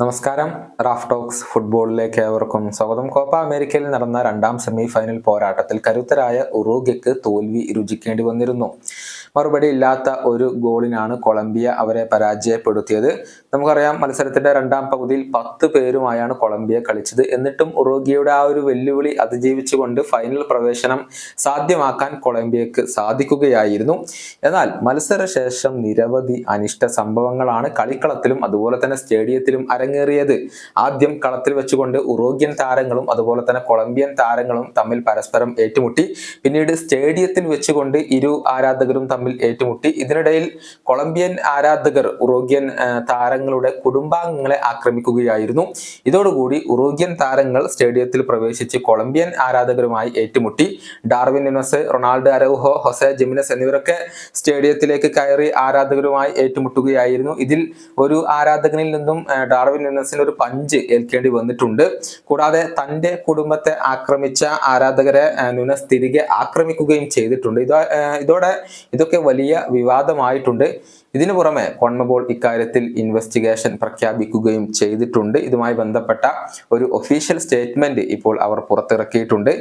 നമസ്കാരം. Raf talks ഫുട്ബോളിലേക്ക് ഏവർക്കും സ്വാഗതം. കോപ്പ അമേരിക്കയിൽ നടന്ന രണ്ടാം സെമി ഫൈനൽ പോരാട്ടത്തിൽ കരുത്തരായ ഉറോഗ്യക്ക് തോൽവി രുചിക്കേണ്ടി വന്നിരുന്നു. മറുപടി ഇല്ലാത്ത ഒരു ഗോളിനാണ് കൊളംബിയ അവരെ പരാജയപ്പെടുത്തിയത്. നമുക്കറിയാം മത്സരത്തിന്റെ രണ്ടാം പകുതിയിൽ പത്ത് പേരുമായാണ് കൊളംബിയ കളിച്ചത്. എന്നിട്ടും ഉറോഗിയയുടെ ആ ഒരു വെല്ലുവിളി അതിജീവിച്ചുകൊണ്ട് ഫൈനൽ പ്രവേശനം സാധ്യമാക്കാൻ കൊളംബിയക്ക് സാധിക്കുകയായിരുന്നു. എന്നാൽ മത്സരശേഷം നിരവധി അനിഷ്ട സംഭവങ്ങളാണ് കളിക്കളത്തിലും അതുപോലെ തന്നെ സ്റ്റേഡിയത്തിലും അരങ്ങേറിയത്. ആദ്യം കളത്തിൽ വെച്ചുകൊണ്ട് ഉറോഗ്യൻ താരങ്ങളും അതുപോലെ തന്നെ കൊളംബിയൻ താരങ്ങളും തമ്മിൽ പരസ്പരം ഏറ്റുമുട്ടി. പിന്നീട് സ്റ്റേഡിയത്തിൽ വെച്ചുകൊണ്ട് ഇരു ആരാധകരും തമ്മിൽ ഏറ്റുമുട്ടി. ഇതിനിടയിൽ കൊളംബിയൻ ആരാധകർ ഉറോഗ്യൻ താരങ്ങളുടെ കുടുംബാംഗങ്ങളെ ആക്രമിക്കുകയായിരുന്നു. ഇതോടുകൂടി ഉറോഗ്യൻ താരങ്ങൾ സ്റ്റേഡിയത്തിൽ പ്രവേശിച്ച് കൊളംബിയൻ ആരാധകരുമായി ഏറ്റുമുട്ടി. Darwin Nunez Ronaldo Araujo Jose Gimenez എന്നിവരൊക്കെ സ്റ്റേഡിയത്തിലേക്ക് കയറി ആരാധകരുമായി ഏറ്റുമുട്ടുകയായിരുന്നു. ഇതിൽ ഒരു ആരാധകനിൽ നിന്നും ഡാർവിൻ നുനസിന് ഒരു പഞ്ച് ഏൽക്കേണ്ടി വന്നിട്ടുണ്ട്. കൂടാതെ തന്റെ കുടുംബത്തെ ആക്രമിച്ച ആരാധകരെ നുനസ് തിരികെ ആക്രമിക്കുകയും ചെയ്തിട്ടുണ്ട്. ഇതോ ഇതോടെ ഇതൊക്കെ വലിയ വിവാദമായിട്ടുണ്ട്. ഇതിനു പുറമെ കോൺമബോൾ ഇക്കാര്യത്തിൽ ഇൻവെസ്റ്റിഗേഷൻ പ്രഖ്യാപിക്കുകയും ചെയ്തിട്ടുണ്ട്. ഇതുമായി ബന്ധപ്പെട്ട ഒരു ഒഫീഷ്യൽ സ്റ്റേറ്റ്മെന്റ് ഇപ്പോൾ അവർ പുറത്തിറക്കിയിട്ടുണ്ട്.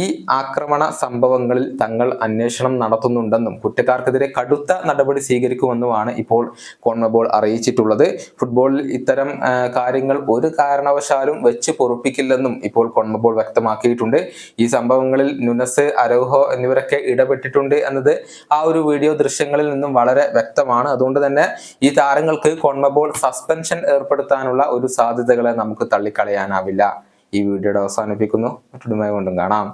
ഈ ആക്രമണ സംഭവങ്ങളിൽ തങ്ങൾ അന്വേഷണം നടത്തുന്നുണ്ടെന്നും കുറ്റക്കാർക്കെതിരെ കടുത്ത നടപടി സ്വീകരിക്കുമെന്നുമാണ് ഇപ്പോൾ കോൺമബോൾ അറിയിച്ചിട്ടുള്ളത്. ഫുട്ബോളിൽ ഇത്തരം കാര്യങ്ങൾ ഒരു കാരണവശാലും വെച്ച് പൊറുപ്പിക്കില്ലെന്നും ഇപ്പോൾ കോൺമബോൾ വ്യക്തമാക്കിയിട്ടുണ്ട്. ഈ സംഭവങ്ങളിൽ നുനസ് അരോഹോ എന്നിവരൊക്കെ ഇടപെട്ടിട്ടുണ്ട് എന്നത് ആ ഒരു വീഡിയോ ദൃശ്യങ്ങളിൽ നിന്നും വളരെ വ്യക്തമാണ്. അതുകൊണ്ട് തന്നെ ഈ താരങ്ങൾക്ക് കോൺമബോൾ സസ്പെൻഷൻ ഏർപ്പെടുത്താനുള്ള ഒരു സാധ്യതകളെ നമുക്ക് തള്ളിക്കളയാനാവില്ല. ഈ വീഡിയോയുടെ അവസാനിപ്പിക്കുന്നു. മറ്റൊരുമായി കൊണ്ടും കാണാം.